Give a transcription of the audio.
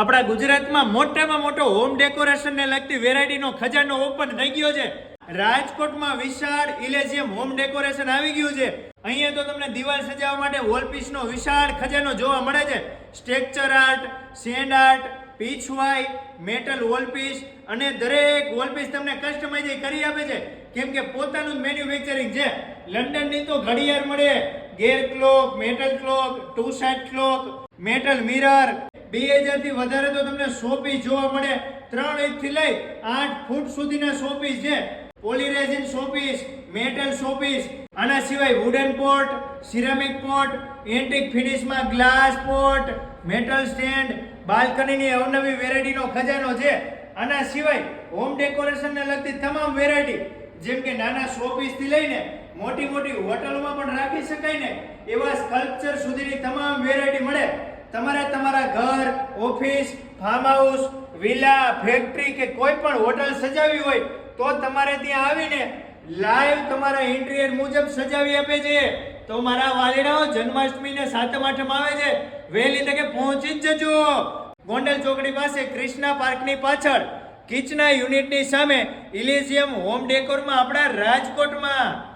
આપણા ગુજરાતમાં મોટામાં મોટો હોમ ડેકોરેશનને લગતી વેરાયટીનો ખજાનો ઓપન થઈ ગયો છે. રાજકોટમાં વિશાળ ઇલેઝિયમ હોમ ડેકોરેશન આવી ગયું છે. અહીંયા તો તમને દિવાલ સજાવવા માટે વોલપીસનો વિશાળ ખજાનો જોવા મળે છે. Structure art sand art Pichwai metal wall piece અને દરેક વોલપીસ તમને કસ્ટમાઇઝ કરી આપે છે. કેમ કે પોતાનું મેન્યુફેક્ચરિંગ છે. લંડનની તો ઘડિયાળ મળે. Gear clock metal clock two side clock metal mirror બે હજારથી વધારે તો તમને સોપી જોવા મળે. ત્રણ ઇંચથી લઈ આઠ ફૂટ સુધીના સોપીસ છે. પોલીરેઝિન સોપીસ, મેટલ શોપીસ આના સિવાય wooden pot ceramic pot antique ફિનિશમાં glass pot metal stand બાલ્કનીની અવનવી વેરાયટીનો ખજાનો છે. આના સિવાય હોમ ડેકોરેશનને લગતી તમામ વેરાયટી, જેમ કે નાના શોપીસથી લઈને મોટી મોટી હોટલોમાં પણ રાખી શકાય ને એવા સ્કલ્પચર સુધીની તમામ વેરાયટી મળે. તમારે તમારા ઘર, office farm house villa factory કે કોઈ પણ હોટલ સજાવી હોય, તો તમારે ત્યાં આવીને લાઈવ તમારા ઇન્ટિરિયર મુજબ સજાવી આપે છે. તો મારા વાલીડાઓ, જન્માષ્ટમીને સાતમ, આઠમ આવે છે. વહેલી તકે પહોંચી જ જજો. ગોંડલ ચોકડી પાસે ક્રિષ્ના પાર્કની પાછળ, કિચના યુનિટની સામે ઇલિઝિયમ હોમ ડેકોરમાં આપણા રાજકોટમાં.